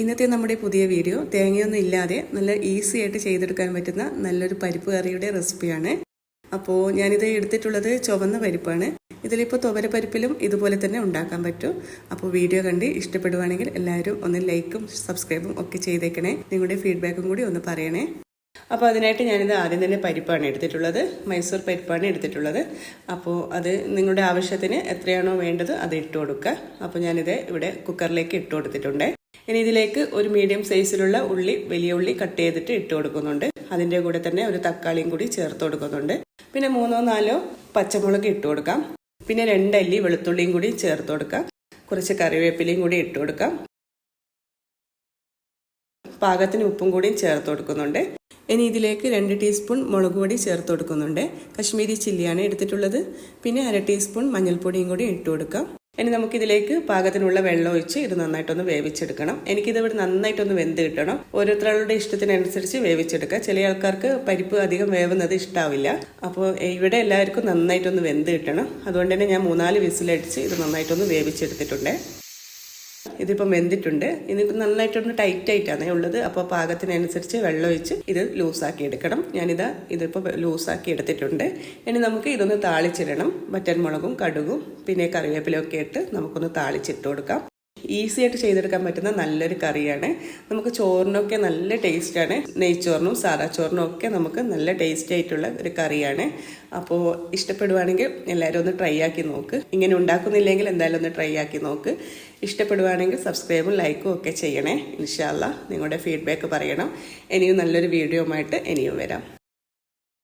ഇന്നത്തെ നമ്മുടെ പുതിയ വീഡിയോ തേങ്ങയൊന്നും ഇല്ലാതെ നല്ല ഈസി ആയിട്ട് ചെയ്തെടുക്കാൻ പറ്റുന്ന നല്ലൊരു പരിപ്പ് കറിയുടെ റെസിപ്പിയാണ് അപ്പോൾ ഞാനിത് എടുത്തിട്ടുള്ളത് ചുവന്ന പരിപ്പാണ്. ഇതിലിപ്പോൾ തുവരപ്പരിപ്പിലും ഇതുപോലെ തന്നെ ഉണ്ടാക്കാൻ പറ്റും. അപ്പോൾ വീഡിയോ കണ്ട് ഇഷ്ടപ്പെടുവാണെങ്കിൽ എല്ലാവരും ഒന്ന് ലൈക്കും സബ്സ്ക്രൈബും ഒക്കെ ചെയ്തേക്കണേ. നിങ്ങളുടെ ഫീഡ്ബാക്കും കൂടി ഒന്ന് പറയണേ. അപ്പോൾ അതിനായിട്ട് ഞാനിത് ആദ്യം തന്നെ പരിപ്പാണ് എടുത്തിട്ടുള്ളത്. മൈസൂർ പരിപ്പാണ് എടുത്തിട്ടുള്ളത്. അപ്പോൾ അത് നിങ്ങളുടെ ആവശ്യത്തിന് എത്രയാണോ വേണ്ടത് അത് ഇട്ട് കൊടുക്കുക. അപ്പോൾ ഞാനിത് ഇവിടെ കുക്കറിലേക്ക് ഇട്ട് കൊടുത്തിട്ടുണ്ട്. ഇനി ഇതിലേക്ക് ഒരു മീഡിയം സൈസിലുള്ള ഉള്ളി വലിയ ഉള്ളി കട്ട് ചെയ്തിട്ട് ഇട്ട് കൊടുക്കുന്നുണ്ട്. അതിന്റെ കൂടെ തന്നെ ഒരു തക്കാളിയും കൂടി ചേർത്ത് കൊടുക്കുന്നുണ്ട്. പിന്നെ മൂന്നോ നാലോ പച്ചമുളക് ഇട്ട് കൊടുക്കാം. പിന്നെ രണ്ടല്ലി വെളുത്തുള്ളിയും കൂടി ചേർത്ത് കൊടുക്കാം. കുറച്ച് കറിവേപ്പിലയും കൂടി ഇട്ട് കൊടുക്കാം. പാകത്തിന് ഉപ്പും കൂടി ചേർത്ത് കൊടുക്കുന്നുണ്ട്. ഇനി ഇതിലേക്ക് രണ്ട് ടീസ്പൂൺ മുളക് പൊടി ചേർത്ത് കൊടുക്കുന്നുണ്ട്. കശ്മീരി ചില്ലിയാണ് എടുത്തിട്ടുള്ളത്. പിന്നെ അര ടീസ്പൂൺ മഞ്ഞൾപ്പൊടിയും കൂടി ഇട്ട് കൊടുക്കാം. ഇനി നമുക്കിതിലേക്ക് പാകത്തിനുള്ള വെള്ളം ഒഴിച്ച് ഇത് നന്നായിട്ടൊന്ന് വേവിച്ചെടുക്കണം. എനിക്കിത് ഇവിടെ നന്നായിട്ടൊന്ന് വെന്ത് കിട്ടണം. ഓരോരുത്തരുടെ ഇഷ്ടത്തിനനുസരിച്ച് വേവിച്ചെടുക്കുക. ചില ആൾക്കാർക്ക് പരിപ്പ് അധികം വേവുന്നത് ഇഷ്ടാവില്ല. അപ്പോൾ ഇവിടെ എല്ലാവർക്കും നന്നായിട്ടൊന്ന് വെന്ത് കിട്ടണം. അതുകൊണ്ട് തന്നെ ഞാൻ മൂന്നാൽ വിസിലടിച്ച് ഇത് നന്നായിട്ടൊന്ന് വേവിച്ചെടുത്തിട്ടുണ്ട്. ഇതിപ്പോൾ വെന്തിട്ടുണ്ട്. ഇതിപ്പോൾ നന്നായിട്ടൊന്ന് ടൈറ്റ് ആയിട്ടാണ് ഉള്ളത്. അപ്പോൾ പാകത്തിനനുസരിച്ച് വെള്ളം ഒഴിച്ച് ഇത് ലൂസാക്കി എടുക്കണം. ഞാനിതാ ഇതിപ്പോൾ ലൂസാക്കി എടുത്തിട്ടുണ്ട്. ഇനി നമുക്ക് ഇതൊന്ന് താളിച്ചിടണം. മുളകും കടുകും പിന്നെ കറിവേപ്പിലൊക്കെ ഇട്ട് നമുക്കൊന്ന് താളിച്ചിട്ട് കൊടുക്കാം. ഈസി ആയിട്ട് ചെയ്തെടുക്കാൻ പറ്റുന്ന നല്ലൊരു കറിയാണ്. നമുക്ക് ചോറിനൊക്കെ നല്ല ടേസ്റ്റാണ്. നെയ്ച്ചോറിനും സാദാ ചോറിനും ഒക്കെ നമുക്ക് നല്ല ടേസ്റ്റ് ആയിട്ടുള്ള ഒരു കറിയാണ്. അപ്പോൾ ഇഷ്ടപ്പെടുവാണെങ്കിൽ എല്ലാവരും ഒന്ന് ട്രൈ ആക്കി നോക്ക്. ഇങ്ങനെ ഉണ്ടാക്കുന്നില്ലെങ്കിൽ എന്തായാലും ഒന്ന് ട്രൈ ആക്കി നോക്ക്. ഇഷ്ടപ്പെടുവാണെങ്കിൽ സബ്സ്ക്രൈബും ലൈക്കും ഒക്കെ ചെയ്യണേ. ഇൻഷാല്ല നിങ്ങളുടെ ഫീഡ്ബാക്ക് പറയണം. ഇനിയും നല്ലൊരു വീഡിയോ ആയിട്ട് ഇനിയും വരാം.